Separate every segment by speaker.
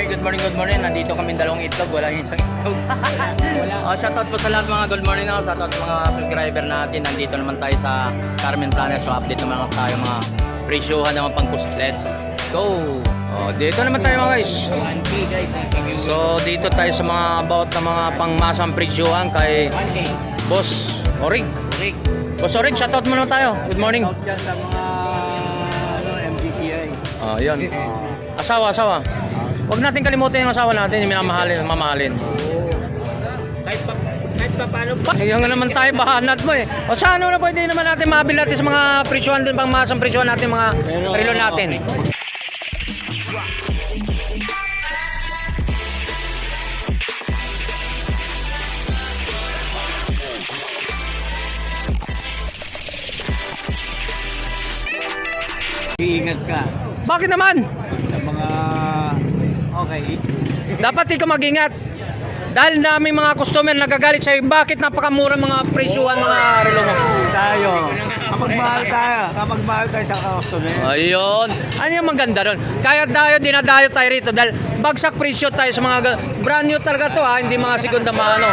Speaker 1: Okay, good morning, good morning. Nandito kami dalawang itlog, wala yung isang itlog. wala. Oh, shoutout po sa lahat mga good morning ako. Shoutout sa mga subscriber natin. Nandito naman tayo sa Carmen Planet. So update naman tayo mga presyohan naman pang Let's go! Oh, dito naman tayo mga guys.
Speaker 2: 1K guys.
Speaker 1: So dito tayo sa mga about na mga pangmasang presyohan kay
Speaker 2: 1K.
Speaker 1: Boss Orig.
Speaker 2: Rick.
Speaker 1: Boss Orig, shoutout mo naman tayo. Good morning.
Speaker 2: Out dyan sa mga ano, MGTI.
Speaker 1: Oh, yun. Asawa, asawa. Huwag natin kalimutan yung asawa natin, yung minamahalin, mamahalin.
Speaker 2: Kahit pa, kahit pa paano pa.
Speaker 1: Nga naman tayo, bahanat mo eh. O sa ano na pwede naman natin mabili natin sa mga presyohan din, pang masang presyohan natin, mga
Speaker 2: Pero-
Speaker 1: relo natin.
Speaker 2: Iingat ka
Speaker 1: Bakit naman?
Speaker 2: sa mga okay.
Speaker 1: Dapat ikaw mag-ingat. Dahil daming mga customer nagagalit sa'yo, bakit napakamura mga presyohan mga relo mo?
Speaker 2: Tayo. Kapag mahal tayo, kapag mahal tayo sa customer.
Speaker 1: Ayun. Ano yung maganda ron? Kaya tayo, dinadayo tayo rito dahil bagsak presyo tayo sa mga ga- brand new talaga to ha, hindi mga segunda mano.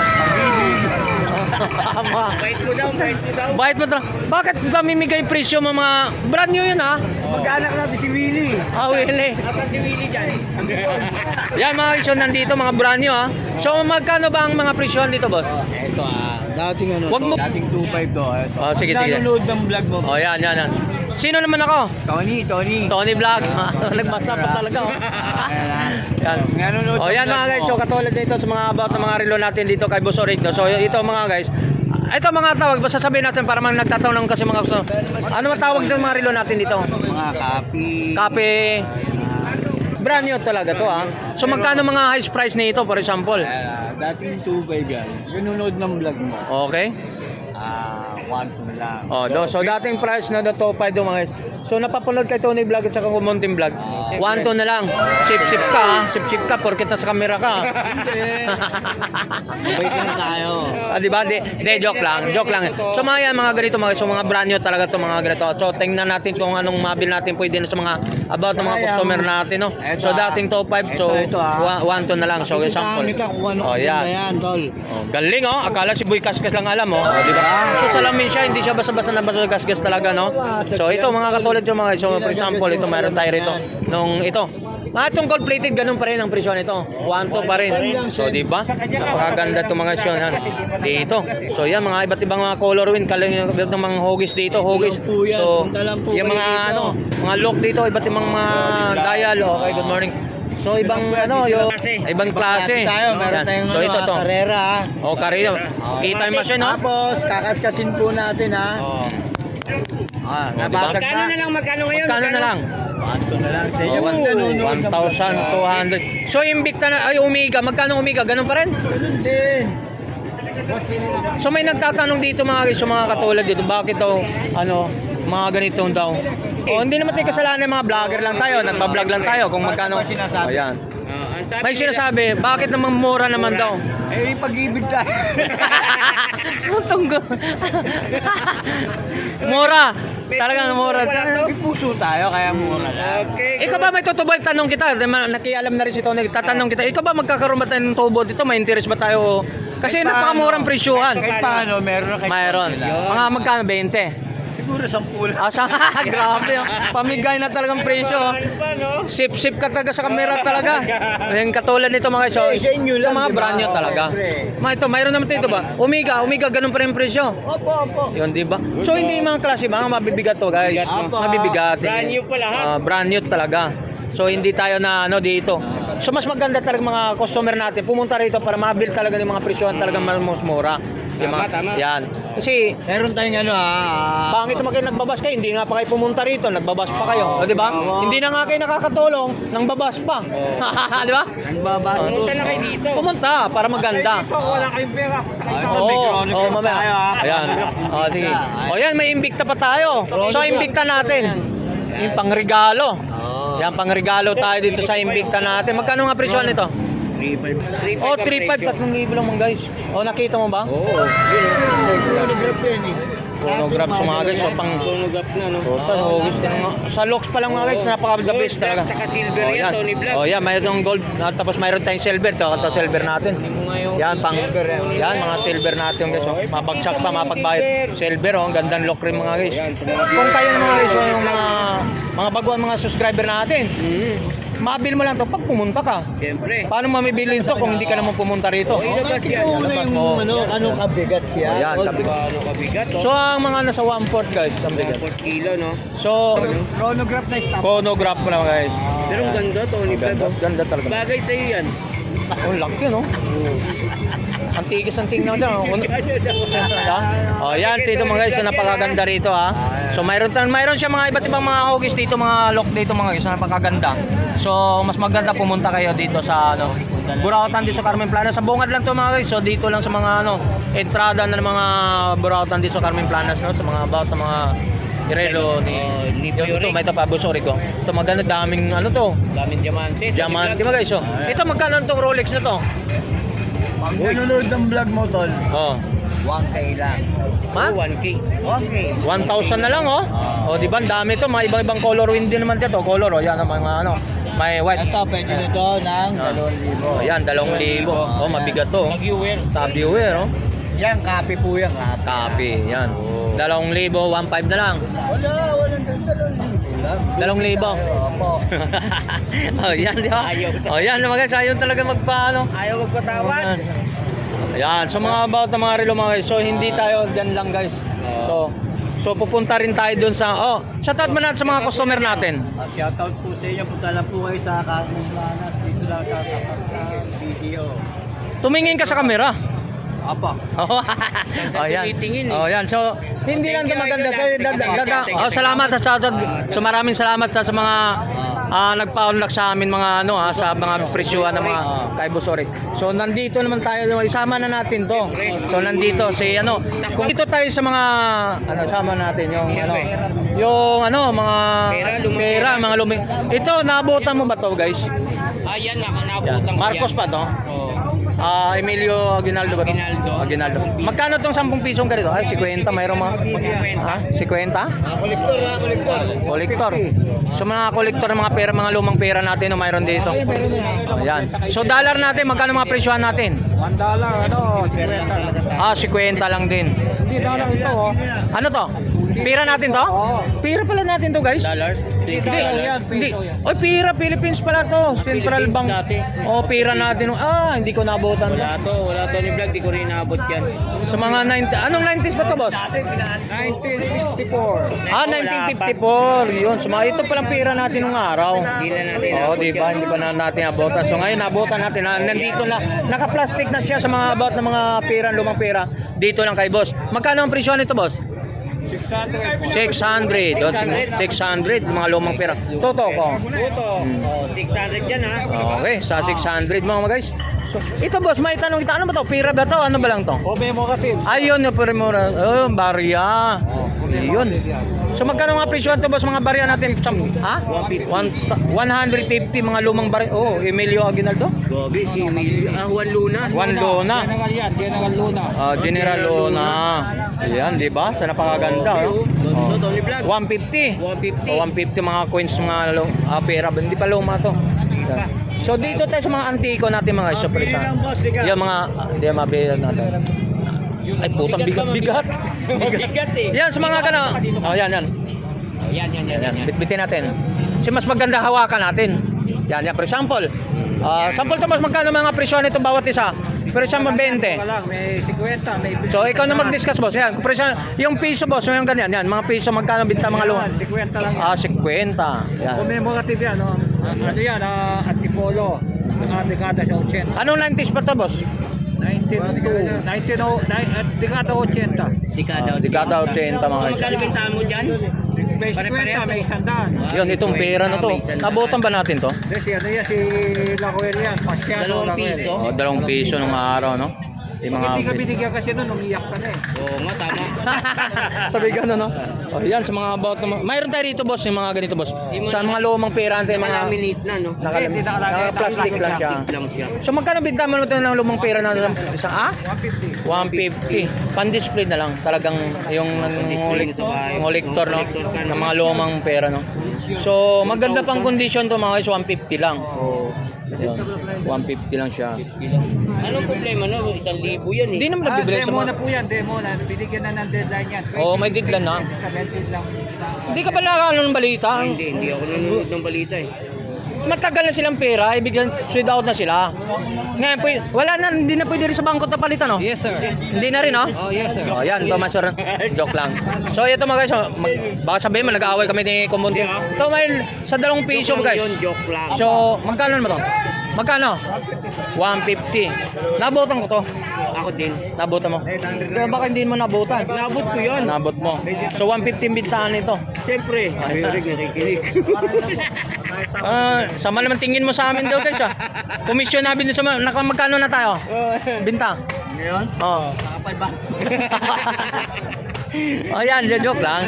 Speaker 1: Tama.
Speaker 2: Bait mo daw, bait mo daw.
Speaker 1: Bakit mo tra- Bakit mamimigay presyo mo mga brand new yun ha?
Speaker 2: Mag-anak natin si Willie.
Speaker 1: Ah, Willie.
Speaker 2: Asan si Willie dyan?
Speaker 1: Yan mga presyo nandito, mga brand new ha. So magkano ba ang mga presyohan dito, boss?
Speaker 2: Ito ah, dating ano
Speaker 1: Wag
Speaker 2: to,
Speaker 1: mo-
Speaker 2: dating 2.5 to. Ito.
Speaker 1: Oh, sige, sige.
Speaker 2: Nanonood ng vlog mo.
Speaker 1: Oh, yan, yan, yan. Sino naman ako?
Speaker 2: Tony, Tony.
Speaker 1: Tony Vlog. Nagbasa pa talaga. Oh. yan.
Speaker 2: Nanonood
Speaker 1: Oh, yan mga guys. So katulad dito sa mga about ng mga relo natin dito kay Boss Orig. No? So ito mga guys. Ito mga tawag, basta sabihin natin para mang nagtatanong kasi mga gusto. Ano ba tawag ng mga relo natin dito?
Speaker 2: Mga copy.
Speaker 1: Kape. Brand new talaga to ha. So magkano mga highest price nito for example?
Speaker 2: Ah, dating 2.5 yan. Nanonood ng vlog mo.
Speaker 1: Okay.
Speaker 2: Ah, 1 to na lang.
Speaker 1: Oh, do, so dating price na do to 5 do mga guys. So napapanood kay Tony Vlog at saka Kumunting Vlog. 1 to na lang. Sip-sip ka ha. Sip-sip ka porket nasa camera ka.
Speaker 2: Mabait lang tayo.
Speaker 1: Ah, di ba? Di, di, joke lang. Joke lang. So mga yan, mga ganito, mga, so mga brand new talaga to mga ganito. So tingnan natin kung anong mabil natin pwede na sa mga about ng mga customer natin, no? So dating top 5, so
Speaker 2: Ito, ito, ah.
Speaker 1: 1 to na lang. So example.
Speaker 2: Kita kung ano
Speaker 1: Oh, yan.
Speaker 2: tol.
Speaker 1: Oh, galing oh. Akala si Boy Kaskas lang alam oh. oh di ba? So salamin siya, hindi siya basta-basta na basta Kaskas talaga no. So ito mga katulad yung mga so for example, ito meron tayo rito nung ito. Mga itong gold plated ganun pa rin ang presyo nito. 1 to pa rin. So di ba? Napakaganda itong mga syon yan. Dito. So yan mga iba't ibang mga color win kalang yung ng mga hugis dito, hugis. So yung mga ano, mga look dito, iba't ibang mga dial. Okay, good morning. So ibang ano, yung ibang klase.
Speaker 2: Tayo, meron tayong
Speaker 1: So
Speaker 2: ano,
Speaker 1: ito
Speaker 2: ah,
Speaker 1: to.
Speaker 2: Carrera. ah.
Speaker 1: Oh, karino. Kita yung machine, no?
Speaker 2: Tapos, kakaskasin po natin, ha? Ah,
Speaker 1: Oh, diba?
Speaker 2: na.
Speaker 3: lang, magkano ngayon?
Speaker 1: Magkano na lang?
Speaker 2: 1 to na lang sa inyo.
Speaker 1: Oh,
Speaker 2: Pag nanonood ng vlog,
Speaker 1: 1,200. So, Invicta na, ay, Omega. Magkano Omega? Ganun pa rin?
Speaker 2: Ganun din.
Speaker 1: So, may nagtatanong dito mga guys, yung mga katulad dito. Bakit daw, ano, mga ganito daw? Oh, hindi naman tayo kasalanan ng mga vlogger lang tayo. Nagpa-vlog lang tayo kung magkano.
Speaker 2: Ano sinasabi?
Speaker 1: Ayan. May sinasabi, bakit naman mura naman daw?
Speaker 2: Eh, pag-ibig tayo.
Speaker 1: Tunggo. mura. Talagang mura.
Speaker 2: May puso tayo, kaya mura lang.
Speaker 3: Okay.
Speaker 1: Ikaw ba may tutubo? Tanong kita. Nakialam na rin si Tony. Tatanong kita. Ikaw ba magkakaroon ba tayo ng tubo dito? May interest ba tayo? Kasi napakamurang presyuhan.
Speaker 2: Kahit paano, meron
Speaker 1: Mayroon. Mga magkano? 20.
Speaker 2: Siguro 10 lang.
Speaker 1: Ah, sa, grabe. oh. Pamigay na talagang presyo. oh. Sip-sip ka talaga sa kamera talaga. Yung katulad nito mga iso.
Speaker 2: Eh, sa inyo lang,
Speaker 1: Sa mga
Speaker 2: di ba?
Speaker 1: brand new talaga. Mga ito, mayroon naman ito ba? Omega, Omega, ganun pa rin presyo.
Speaker 2: Opo, opo.
Speaker 1: Yun, di ba? So, hindi yung mga klase ba? Mabibigat to, guys. Mabibigat.
Speaker 3: Brand new pa lahat.
Speaker 1: Ah, brand new talaga. So, hindi tayo na ano dito. So, mas maganda talaga mga customer natin. Pumunta rito para mabil talaga ng mga presyohan talagang mas mura. Yung mga-
Speaker 3: Tama, tama.
Speaker 1: Yan. Kasi,
Speaker 2: Meron tayong ano, ha? ah,
Speaker 1: Pangit naman kayo nagbabas kayo, hindi nga pa kayo pumunta rito, nagbabas pa kayo. O, di ba?
Speaker 2: Oo.
Speaker 1: Hindi na nga kayo nakakatulong, nang babas pa. di ba?
Speaker 2: Nagbabastos.
Speaker 3: Pumunta na kayo dito.
Speaker 1: Pumunta para maganda.
Speaker 3: Wala kayong pera.
Speaker 2: Ah, ito,
Speaker 1: Oo,
Speaker 2: may
Speaker 1: oh, oh, mamaya.
Speaker 2: tayo, ha?
Speaker 1: Ayan. Oh, sige. O yan, may Invicta pa tayo. So, Invicta natin. Yung pangregalo.
Speaker 2: Oo.
Speaker 1: Yan, pangregalo tayo dito sa Invicta natin. Magkano nga presyo nito?
Speaker 2: 3.5.
Speaker 1: Oh, 3.5, 3,000 lang mga guys. Oh, nakita mo ba?
Speaker 2: Oo. Chronograph yan eh.
Speaker 1: Chronograph sa mga guys. So, pang...
Speaker 3: Chronograph na, no?
Speaker 1: August din mga... Sa locks pa lang mga guys, napaka the best talaga.
Speaker 3: Saka silver yan, Tony Black.
Speaker 1: Oh, yan, mayroon gold. at tapos mayroon tayong silver. Ito, ito silver natin. Yan, pang... Yan, mga silver natin guys. Oh. Mapagsak pa, mapagbayad. Silver, oh. Ang gandang lock rin mga guys. Kung kayo mga guys, oh, yung mga... Mga baguhan mga subscriber natin. Mabil mo lang to pag pumunta ka.
Speaker 3: Siyempre.
Speaker 1: Paano mamibili ito kung hindi ka naman pumunta rito?
Speaker 3: Ilabas yan.
Speaker 2: Ito na yung
Speaker 1: mo.
Speaker 2: ano, anong kabigat siya.
Speaker 1: Oh, yan,
Speaker 2: Old-
Speaker 1: kabigat.
Speaker 3: Ano kabigat, oh.
Speaker 1: So ang mga nasa 1/4 guys, ang bigat.
Speaker 3: 4 kilo, no?
Speaker 1: So
Speaker 2: Chronograph na stop.
Speaker 1: chronograph pa lang guys.
Speaker 3: Pero ang ganda, Tony Black.
Speaker 1: Ganda,
Speaker 3: oh.
Speaker 1: ganda talaga.
Speaker 3: Bagay sa'yo yan.
Speaker 1: Oh, laki no. Ang tigas ang tingnan dyan. Oh, Yeah. Oh, yan dito mga guys, so napakaganda rito ha. So mayroon tan mayroon siya mga iba't ibang mga hugis dito, mga lock dito mga guys, napakaganda. So mas maganda pumunta kayo dito sa ano, Burautan dito sa Carmen Planas. Sa bungad lang to mga guys. So dito lang sa mga ano, entrada ng mga Burautan dito sa Carmen Planas no, sa mga about ng mga Irelo ni
Speaker 3: Oh, ni
Speaker 1: Ito,
Speaker 3: Boy
Speaker 1: ito, may tapo sorry ko. Ito maganda daming ano to.
Speaker 3: Daming diamante.
Speaker 1: Diamante mga guys. So, ito magkano tong Rolex na to?
Speaker 2: Pag nanonood ng vlog mo, tol,
Speaker 1: Oh.
Speaker 2: 1K lang.
Speaker 1: Ma?
Speaker 3: Oh, 1K.
Speaker 2: 1K.
Speaker 1: 1,000 na lang oh. Oh, di ba? Ang dami to. Mga ibang-ibang color windy naman dito. Color oh. Yan ang mga ano. May white.
Speaker 2: Ito, pwede na to ng
Speaker 1: Ah.
Speaker 2: 2,000.
Speaker 1: Oh, yan, 2,000. Oh, mabigat to. oh.
Speaker 3: Mag-viewer.
Speaker 1: Tabi wear oh.
Speaker 2: Yan, copy po yan. Copy.
Speaker 1: Copy, yan. 2,000, 1,500 na lang.
Speaker 2: Wala, walang 2,000 lang.
Speaker 1: 2,000.
Speaker 2: Opo.
Speaker 1: oh, yan, di ba?
Speaker 3: Ayaw.
Speaker 1: Oh, yan, mga guys. Ayaw talaga magpaano.
Speaker 3: Ayaw magpatawad.
Speaker 1: Yan, so mga about ng mga relo mga guys. So hindi tayo dyan lang guys. So so pupunta rin tayo dun sa oh, shoutout mo natin sa mga customer natin.
Speaker 2: Ah, Shoutout po sa inyo. Punta lang po kayo sa Carmen Planas. Dito lang sa tapat ng video.
Speaker 1: Tumingin ka sa camera.
Speaker 2: Apa.
Speaker 1: Oh, oh yan.
Speaker 3: eh.
Speaker 1: Oh, yan. So, hindi lang maganda. So, dada, dada, oh, salamat at shoutout. So, maraming salamat sa, sa mga ah, nagpa-unlock sa amin mga ano ha, sa mga presyuhan ng mga kay Busori. So, nandito naman tayo. Isama na natin to. So, nandito si ano, kung dito tayo sa mga ano, sama natin yung ano, yung ano, mga
Speaker 3: Pera,
Speaker 1: mga luming. Ito, naabutan mo ba to, guys?
Speaker 3: Ayan, nak
Speaker 1: Yan.
Speaker 3: nabutan ko
Speaker 1: Marcos pa to? Ah, Emilio Aguinaldo ba to?
Speaker 3: Aguinaldo.
Speaker 1: Aguinaldo. Magkano tong 10 pisong ganito? Ay, 50 mayroong mga... Ha? 50?
Speaker 2: Ah, kolektor ha, kolektor.
Speaker 1: Kolektor. So mga kolektor ng mga pera, mga lumang pera natin no mayroon dito. Oh, yan. So dollar natin, magkano mga presyohan natin?
Speaker 2: 1 dollar, ano, 50.
Speaker 1: Ah, 50 lang din.
Speaker 2: Hindi dollar ito, oh.
Speaker 1: Ano to? Pira natin to? Pira pala natin to, guys.
Speaker 3: Dollars?
Speaker 1: Hindi, hindi. Oy, pira Philippines pala to. Central Bank. Oh, pira natin. Ah, hindi ko nabutan.
Speaker 3: Wala to, wala to ni Vlog, di ko rin naabot yan.
Speaker 1: Sa mga 90, anong 90s ba to, boss?
Speaker 2: 1964.
Speaker 1: Ah,
Speaker 3: Wala
Speaker 1: 1954. Yun. So, mga ito palang pira natin nung araw.
Speaker 3: Hindi na natin
Speaker 1: Oo,
Speaker 3: naabot
Speaker 1: di ba? Hindi pa na natin abutan. So, ngayon nabutan natin. Na, nandito na. Naka-plastic na siya sa mga about ng mga pera, lumang pera. Dito lang kay boss. Magkano ang presyo nito, boss?
Speaker 2: 600.
Speaker 1: 600. Don't- 600. Mga lumang pera. Toto ko.
Speaker 3: Puto, oh, 600 yan ha.
Speaker 1: Okay, sa 600 mga guys. So, ito boss, may tanong kita. Ano ba to? Pira ba to? Ano ba lang to?
Speaker 2: Obe mo kasi.
Speaker 1: Ayun yung primura. Oh, barya. Yun. So magkano mga presyo to boss mga barya natin? Sam- Ha?
Speaker 3: 150.
Speaker 1: One, 150 mga lumang barya. Oh, Emilio Aguinaldo.
Speaker 3: Gobi, si Emilio. Ah, Juan Luna.
Speaker 1: Juan Luna.
Speaker 2: General yan, General Luna.
Speaker 1: Ah, General Luna. Ayan, di ba? Sa napakaganda. Oh.
Speaker 3: Vlog.
Speaker 1: 150.
Speaker 3: 150.
Speaker 1: Oh, 150 mga coins, mga ah, pera. Hindi pa luma to. So dito tayo sa mga antiko natin mga
Speaker 2: liga.
Speaker 1: Yan mga, hindi mabili natin. Ay putang bigat bigat.
Speaker 3: Bigat eh.
Speaker 1: Yan sa mga kana. Oh, yan yan.
Speaker 3: Oh, yan, yan, yan,
Speaker 1: Yan,
Speaker 3: yan.
Speaker 1: bitbitin natin. Kasi mas maganda hawakan natin. Yan, yan. For example, ah, sample to mas magkano mga presyo nito bawat isa? For example, 20.
Speaker 2: lang, may 50, may
Speaker 1: So, ikaw na mag-discuss, boss. Yan, kung presyo, yung piso, boss, yung ganyan. Yan, mga piso, magkano binta mga luwa?
Speaker 2: 50 lang.
Speaker 1: Ah, 50. Yan.
Speaker 2: Commemorative yan, no? Ano yan, ah, Antipolo. Mga dekada sa 80.
Speaker 1: Anong 90s pa to, boss?
Speaker 2: 1902. 19, at dekada 80.
Speaker 3: Dekada.
Speaker 1: Ah, dekada 80 mga
Speaker 3: So,
Speaker 1: guys.
Speaker 3: magkano bintahan mo dyan?
Speaker 2: May 50, may isandaan.
Speaker 1: Yun, itong pera na to. Nabutan ba natin to?
Speaker 2: Kasi ano yan, si Lacuel yan. Pasyano
Speaker 3: Dalawang
Speaker 2: Lacuel.
Speaker 3: piso.
Speaker 1: Oh, dalawang piso nung araw, no? Yung
Speaker 2: Pag hindi ka
Speaker 1: mga
Speaker 2: binigyan kasi nun, umiyak ka na eh.
Speaker 3: Oo nga, tama.
Speaker 1: Sabi ka no? Oh, yan sa mga about na Mayroon tayo rito boss, yung mga ganito boss. Sa mga lumang pera natin, mga
Speaker 3: Malaminate na, no?
Speaker 1: naka,
Speaker 2: Hindi,
Speaker 1: naka-plastic lang siya.
Speaker 3: lang siya.
Speaker 1: So magkano binta mo naman ng lumang pera na isang ah?
Speaker 2: 150.
Speaker 1: 150. Pan-display na lang. Talagang yung
Speaker 3: Pan-display sa bahay.
Speaker 1: collector, no?
Speaker 3: Collector ka, no?
Speaker 1: Ng mga lumang pera, no? So, maganda pang condition to mga guys, 150 lang. Yun. 150 lang siya.
Speaker 3: Anong problema, no? Isang libo yan, eh.
Speaker 1: Hindi naman
Speaker 2: Ah,
Speaker 1: nabibili sa
Speaker 2: demo
Speaker 1: mga...
Speaker 2: na po yan, demo na. Binigyan na ng deadline yan.
Speaker 1: Oo, may deadline na.
Speaker 2: 17 lang.
Speaker 1: Hindi ka pala ano ng balita.
Speaker 3: Hindi, hindi ako nanonood ng balita, eh.
Speaker 1: Matagal na silang pera, ibigyan sweet out na sila. Ngayon, pwede, wala na, hindi na pwede rin sa bangko na palitan, no?
Speaker 2: Yes, sir.
Speaker 1: Hindi na rin, no?
Speaker 2: Oh, yes, sir.
Speaker 1: Oh, yan, Thomas Sir. Joke lang. So, ito mga guys, oh, mag, baka sabihin mo, nag-aaway kami ni Kumunti. Ito, may sa dalawang piso, guys.
Speaker 3: joke lang.
Speaker 1: So, magkano naman to? Magkano? 150. Nabutan ko to.
Speaker 3: Ako din.
Speaker 1: Nabutan mo. Kaya baka hindi mo nabutan.
Speaker 3: Nabot ko yun.
Speaker 1: Nabot mo. So, 150 ang bintahan nito.
Speaker 3: Siyempre, Mayroon nakikinig.
Speaker 1: Ah, sama naman tingin mo sa amin daw guys ah. Komisyon namin sa mga, naka magkano na tayo? Binta.
Speaker 2: Ngayon?
Speaker 1: Oh.
Speaker 2: Nakapal ba?
Speaker 1: Ayan, joke lang.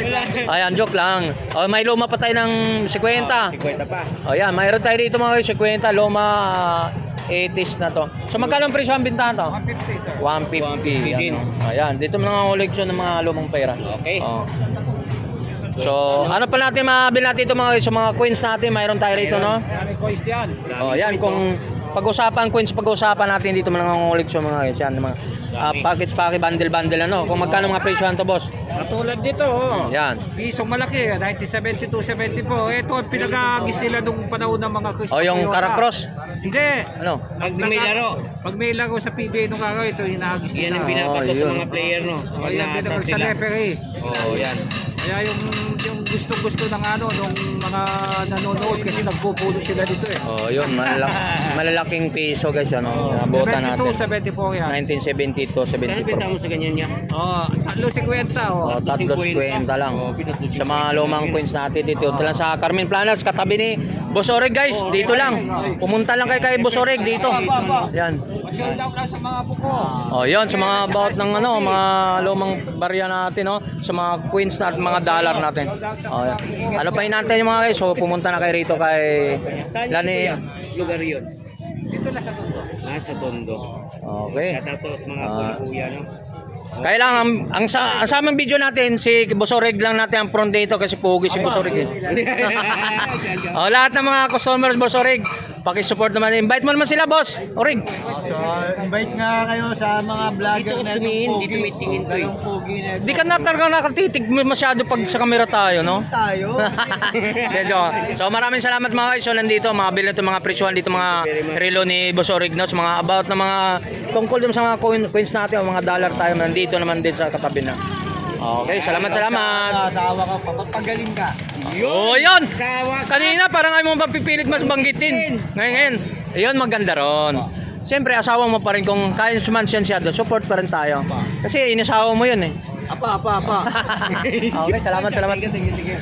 Speaker 1: Ayan, joke lang. Oh, may luma pa tayo ng 50.
Speaker 3: 50 pa.
Speaker 1: Oh, yan, mayroon tayo dito mga guys, 50 luma ah, 80s na to. So magkano ang presyo ang bintahan to?
Speaker 2: 150, sir.
Speaker 1: 150.
Speaker 3: 150 din.
Speaker 1: Ano. Ayan, dito mga koleksyon ng mga lumang pera.
Speaker 3: Okay.
Speaker 1: Oh. So, ano pa natin mabil natin ito mga sa mga coins natin, mayroon tayo rito, no?
Speaker 2: May coins yan.
Speaker 1: Oh, yan kung pag-usapan coins, pag-usapan natin dito mga koleksyon mga guys, yan mga ah, package package bundle bundle ano. Kung magkano mga presyo to, boss?
Speaker 2: Katulad dito, oh.
Speaker 1: Yan.
Speaker 2: Pisong malaki, 1972, 74. Ito ang pinagagis nila nung panahon ng mga Chris
Speaker 1: Oh, yung. Caracross.
Speaker 2: Hindi.
Speaker 1: Ano?
Speaker 3: Pag may laro,
Speaker 2: Pag may laro sa PBA nung araw, ito yung nahagis
Speaker 3: yan ang
Speaker 2: nila.
Speaker 3: pinapato
Speaker 1: Oh,
Speaker 3: sa mga player, no?
Speaker 2: Oh,
Speaker 3: Pag
Speaker 2: yan
Speaker 3: nasa
Speaker 2: pinag sa
Speaker 3: sila.
Speaker 2: referee.
Speaker 3: Oo, yan.
Speaker 2: Kaya yung yung gusto-gusto ng ano nung mga nanonood kasi nagpupulot sila dito eh.
Speaker 1: Oh, yun, malalak malalaking piso guys, ano. Nabutan natin.
Speaker 2: 72, 74 yan.
Speaker 1: 1972,
Speaker 3: Kano benta
Speaker 1: 74.
Speaker 3: mo sa ganyan niya?
Speaker 2: Oh, tatlo 50 oh.
Speaker 1: Oh, tatlo 50 lang. Sa mga lumang coins natin dito. Ito lang sa Carmen Planas, katabi ni Boss Oreg guys. Dito lang. Pumunta lang kayo kay Boss Oreg dito. Yan.
Speaker 2: Sa mga buko.
Speaker 1: Oh, yun sa mga about ng ano, mga lumang barya natin, no. Sa mga coins natin, mga dollar natin. Oh. Ano pa natin yung mga guys? So pumunta na kayo rito kay Lani.
Speaker 3: lugar yun?
Speaker 2: Dito lang sa tundo.
Speaker 3: Ah, sa Tondo.
Speaker 1: Okay.
Speaker 3: Katatos mga
Speaker 1: Ah.
Speaker 3: kuya, no?
Speaker 1: Kaya lang, ang, ang, sa, ang samang video natin, si Bosoreg lang natin ang front dito kasi pugi si Bosoreg. Eh. oh, lahat ng mga customers, Bosoreg, pakisupport naman. Invite mo naman sila, boss. Orig.
Speaker 2: So, invite nga kayo sa mga vlogger na
Speaker 3: tumingin, dito
Speaker 2: pogi.
Speaker 3: tumingin to eh.
Speaker 2: Itong pogi na.
Speaker 1: Di ka na talaga nakatitig masyado pag sa kamera tayo, no?
Speaker 2: tayo.
Speaker 1: So maraming salamat mga guys. So nandito, mga bill nito mga presyuhan dito mga relo ni Boss Orig no? Sa mga about na mga tungkol yung sa mga coin, coins natin o mga dollar tayo nandito naman din sa katabi na. Okay, salamat salamat.
Speaker 2: Asawa ka, papagaling ka.
Speaker 1: Oh, yun.
Speaker 3: Sawa
Speaker 1: Kanina parang ayaw mo mapipilit mas banggitin. Ngayon, ngayon. Ayun, maganda ron. Siyempre, asawa mo pa rin kung kaya man siya siya, support pa rin tayo. Kasi inasawa mo yun eh.
Speaker 2: Apa, apa, apa.
Speaker 1: Okay, salamat, salamat.
Speaker 2: Sige, sige.